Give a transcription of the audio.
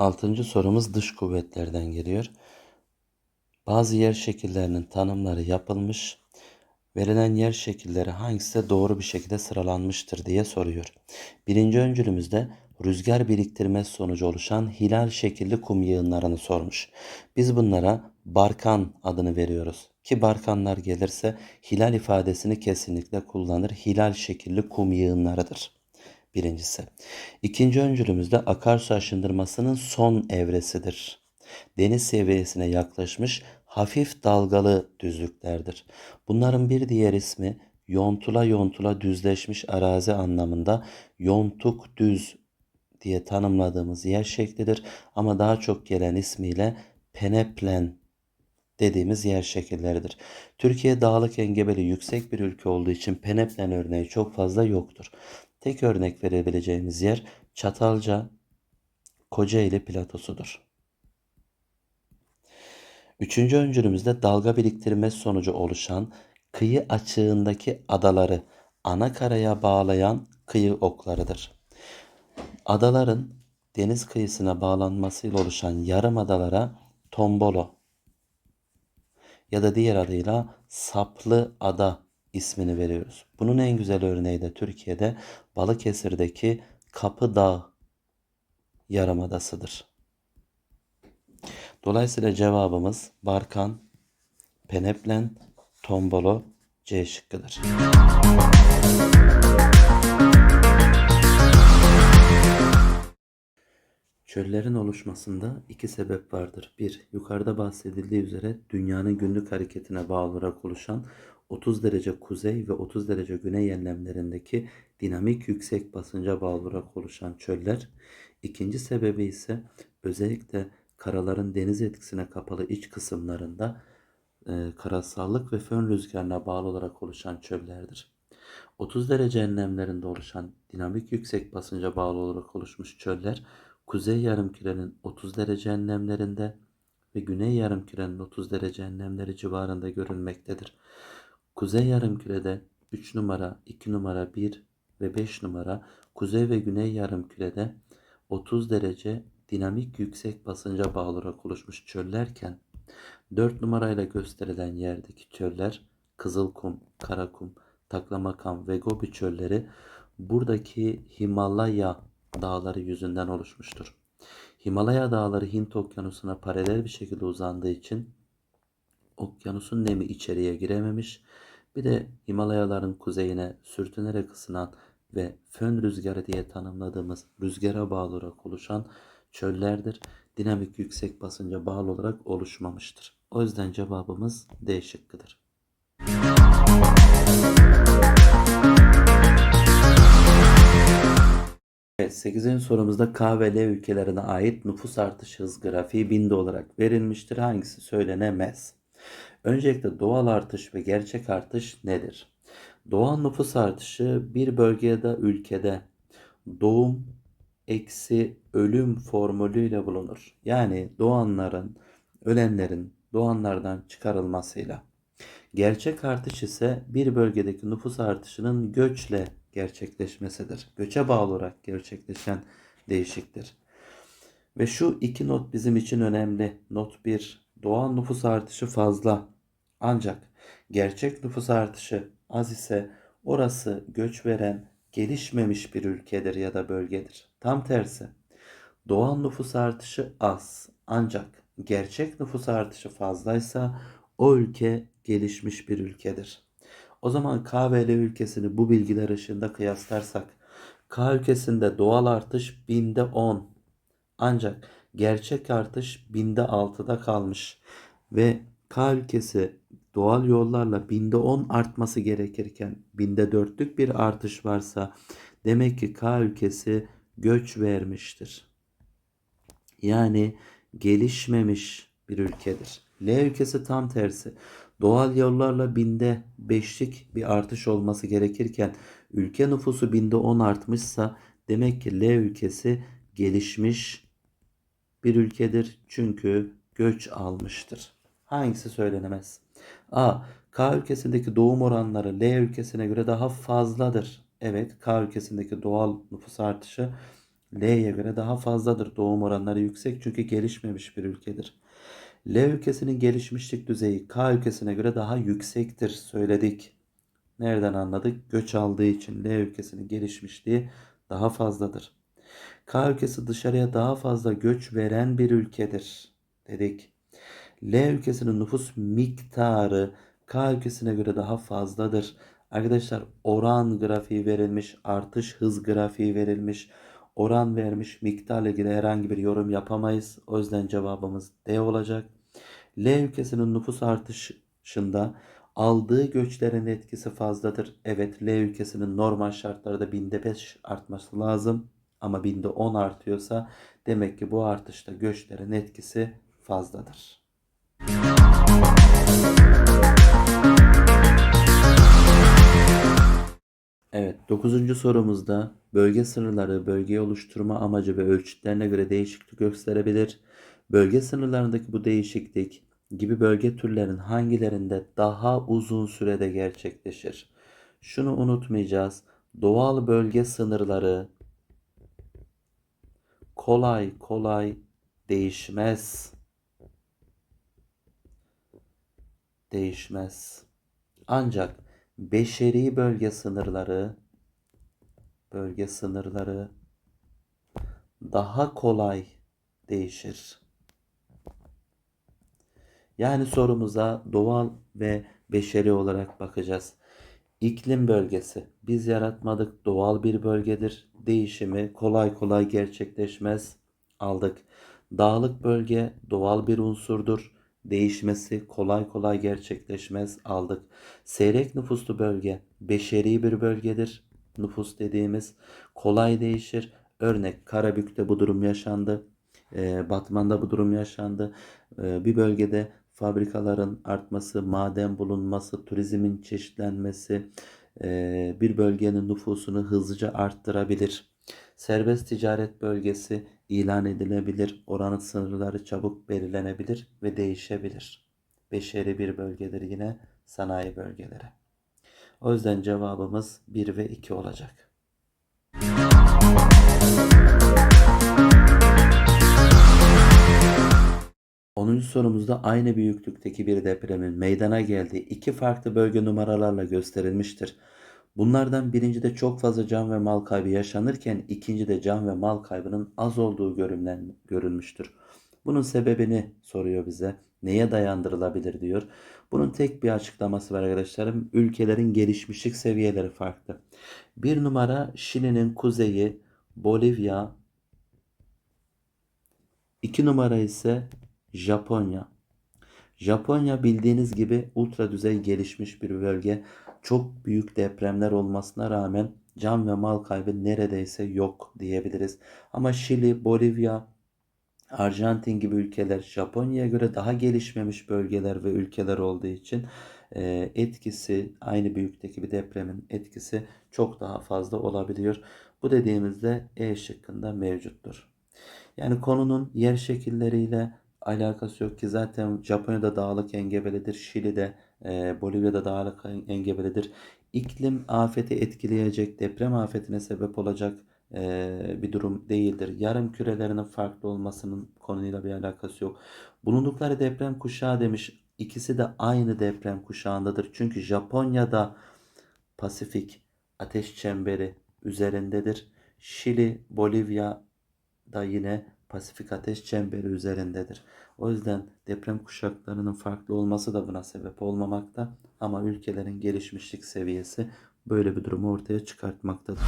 Altıncı sorumuz dış kuvvetlerden geliyor. Bazı yer şekillerinin tanımları yapılmış. Verilen yer şekilleri hangisi de doğru bir şekilde sıralanmıştır diye soruyor. Birinci öncülümüzde rüzgar biriktirmesi sonucu oluşan hilal şekilli kum yığınlarını sormuş. Biz bunlara barkan adını veriyoruz. Ki barkanlar gelirse hilal ifadesini kesinlikle kullanır. Hilal şekilli kum yığınlarıdır. Birincisi. İkinci öncülümüzde akarsu aşındırmasının son evresidir. Deniz seviyesine yaklaşmış hafif dalgalı düzlüklerdir. Bunların bir diğer ismi yontula yontula düzleşmiş arazi anlamında yontuk düz diye tanımladığımız yer şeklidir. Ama daha çok gelen ismiyle peneplen dediğimiz yer şekilleridir. Türkiye dağlık engebeli yüksek bir ülke olduğu için peneplen örneği çok fazla yoktur. Tek örnek verebileceğimiz yer Çatalca, Kocaeli platosudur. Üçüncü öncülümüzde dalga biriktirmesi sonucu oluşan kıyı açığındaki adaları ana karaya bağlayan kıyı oklarıdır. Adaların deniz kıyısına bağlanmasıyla oluşan yarım adalara tombolo ya da diğer adıyla saplı ada ismini veriyoruz. Bunun en güzel örneği de Türkiye'de Balıkesir'deki Kapıdağ Yarımadası'dır. Dolayısıyla cevabımız Barkan, Peneplen, Tombolo, C şıkkıdır. Çöllerin oluşmasında iki sebep vardır. Bir, yukarıda bahsedildiği üzere dünyanın günlük hareketine bağlı olarak oluşan 30 derece kuzey ve 30 derece güney enlemlerindeki dinamik yüksek basınca bağlı olarak oluşan çöller. İkinci sebebi ise özellikle karaların deniz etkisine kapalı iç kısımlarında e, karasallık ve fön rüzgarına bağlı olarak oluşan çöllerdir. 30 derece enlemlerinde oluşan dinamik yüksek basınca bağlı olarak oluşmuş çöller kuzey yarımkürenin 30 derece enlemlerinde ve güney yarımkürenin 30 derece enlemleri civarında görülmektedir. Kuzey yarımkürede 3 numara, 2 numara, 1 ve 5 numara, kuzey ve güney yarımkürede 30 derece dinamik yüksek basınca bağlı olarak oluşmuş çöllerken 4 numarayla gösterilen yerdeki çöller Kızılkum, Karakum, Taklamakam ve Gobi çölleri buradaki Himalaya dağları yüzünden oluşmuştur. Himalaya dağları Hint okyanusuna paralel bir şekilde uzandığı için okyanusun nemi içeriye girememiş. Bir de Himalayaların kuzeyine sürtünerek ısınan ve fön rüzgarı diye tanımladığımız rüzgara bağlı olarak oluşan çöllerdir. Dinamik yüksek basınca bağlı olarak oluşmamıştır. O yüzden cevabımız D şıkkıdır. Evet, 8. sorumuzda K ve L ülkelerine ait nüfus artış hız grafiği binde olarak verilmiştir. Hangisi söylenemez? Öncelikle doğal artış ve gerçek artış nedir? Doğal nüfus artışı bir bölgede ülkede doğum eksi ölüm formülüyle bulunur. Yani doğanların, ölenlerin doğanlardan çıkarılmasıyla. Gerçek artış ise bir bölgedeki nüfus artışının göçle gerçekleşmesidir. Göçe bağlı olarak gerçekleşen değişiktir. Ve şu iki not bizim için önemli. Not 1. Doğal nüfus artışı fazla. Ancak gerçek nüfus artışı az ise orası göç veren gelişmemiş bir ülkedir ya da bölgedir. Tam tersi. Doğal nüfus artışı az. Ancak gerçek nüfus artışı fazlaysa o ülke gelişmiş bir ülkedir. O zaman K ve L ülkesini bu bilgiler ışığında kıyaslarsak K ülkesinde doğal artış binde 10 ancak gerçek artış binde 6'da kalmış ve K ülkesi doğal yollarla binde 10 artması gerekirken binde 4'lük bir artış varsa demek ki K ülkesi göç vermiştir. Yani gelişmemiş bir ülkedir. L ülkesi tam tersi. Doğal yollarla binde beşlik bir artış olması gerekirken ülke nüfusu binde on artmışsa demek ki L ülkesi gelişmiş bir ülkedir. Çünkü göç almıştır. Hangisi söylenemez? A. K ülkesindeki doğum oranları L ülkesine göre daha fazladır. Evet K ülkesindeki doğal nüfus artışı L'ye göre daha fazladır. Doğum oranları yüksek çünkü gelişmemiş bir ülkedir. L ülkesinin gelişmişlik düzeyi K ülkesine göre daha yüksektir söyledik. Nereden anladık? Göç aldığı için L ülkesinin gelişmişliği daha fazladır. K ülkesi dışarıya daha fazla göç veren bir ülkedir dedik. L ülkesinin nüfus miktarı K ülkesine göre daha fazladır. Arkadaşlar oran grafiği verilmiş, artış hız grafiği verilmiş, oran vermiş, miktarla ilgili herhangi bir yorum yapamayız. O yüzden cevabımız D olacak. L ülkesinin nüfus artışında aldığı göçlerin etkisi fazladır. Evet L ülkesinin normal şartlarda binde 5 artması lazım. Ama binde 10 artıyorsa demek ki bu artışta göçlerin etkisi fazladır. Evet, dokuzuncu sorumuzda bölge sınırları bölgeyi oluşturma amacı ve ölçütlerine göre değişiklik gösterebilir. Bölge sınırlarındaki bu değişiklik gibi bölge türlerin hangilerinde daha uzun sürede gerçekleşir? Şunu unutmayacağız. Doğal bölge sınırları kolay kolay değişmez. Değişmez. Ancak beşeri bölge sınırları bölge sınırları daha kolay değişir. Yani sorumuza doğal ve beşeri olarak bakacağız. İklim bölgesi biz yaratmadık doğal bir bölgedir. Değişimi kolay kolay gerçekleşmez. Aldık. Dağlık bölge doğal bir unsurdur. Değişmesi kolay kolay gerçekleşmez. Aldık. Seyrek nüfuslu bölge beşeri bir bölgedir. Nüfus dediğimiz kolay değişir. Örnek Karabük'te bu durum yaşandı. Batman'da bu durum yaşandı. Bir bölgede fabrikaların artması, maden bulunması, turizmin çeşitlenmesi e, bir bölgenin nüfusunu hızlıca arttırabilir. Serbest ticaret bölgesi ilan edilebilir, oranın sınırları çabuk belirlenebilir ve değişebilir. Beşeri bir bölgedir yine sanayi bölgeleri. O yüzden cevabımız 1 ve 2 olacak. 10. sorumuzda aynı büyüklükteki bir depremin meydana geldiği iki farklı bölge numaralarla gösterilmiştir. Bunlardan birincide çok fazla can ve mal kaybı yaşanırken ikincide can ve mal kaybının az olduğu görülen, görülmüştür. Bunun sebebini soruyor bize. Neye dayandırılabilir diyor. Bunun tek bir açıklaması var arkadaşlarım. Ülkelerin gelişmişlik seviyeleri farklı. Bir numara Şili'nin kuzeyi Bolivya. İki numara ise Japonya. Japonya bildiğiniz gibi ultra düzey gelişmiş bir bölge. Çok büyük depremler olmasına rağmen can ve mal kaybı neredeyse yok diyebiliriz. Ama Şili, Bolivya, Arjantin gibi ülkeler Japonya'ya göre daha gelişmemiş bölgeler ve ülkeler olduğu için e, etkisi aynı büyüklükteki bir depremin etkisi çok daha fazla olabiliyor. Bu dediğimizde E şıkkında mevcuttur. Yani konunun yer şekilleriyle alakası yok ki zaten Japonya'da dağlık engebelidir, Şili'de, e, Bolivya'da dağlık engebelidir. İklim afeti etkileyecek, deprem afetine sebep olacak e, bir durum değildir. Yarım kürelerinin farklı olmasının konuyla bir alakası yok. Bulundukları deprem kuşağı demiş. İkisi de aynı deprem kuşağındadır. Çünkü Japonya'da Pasifik ateş çemberi üzerindedir. Şili, Bolivya da yine Pasifik ateş çemberi üzerindedir. O yüzden deprem kuşaklarının farklı olması da buna sebep olmamakta ama ülkelerin gelişmişlik seviyesi böyle bir durumu ortaya çıkartmaktadır.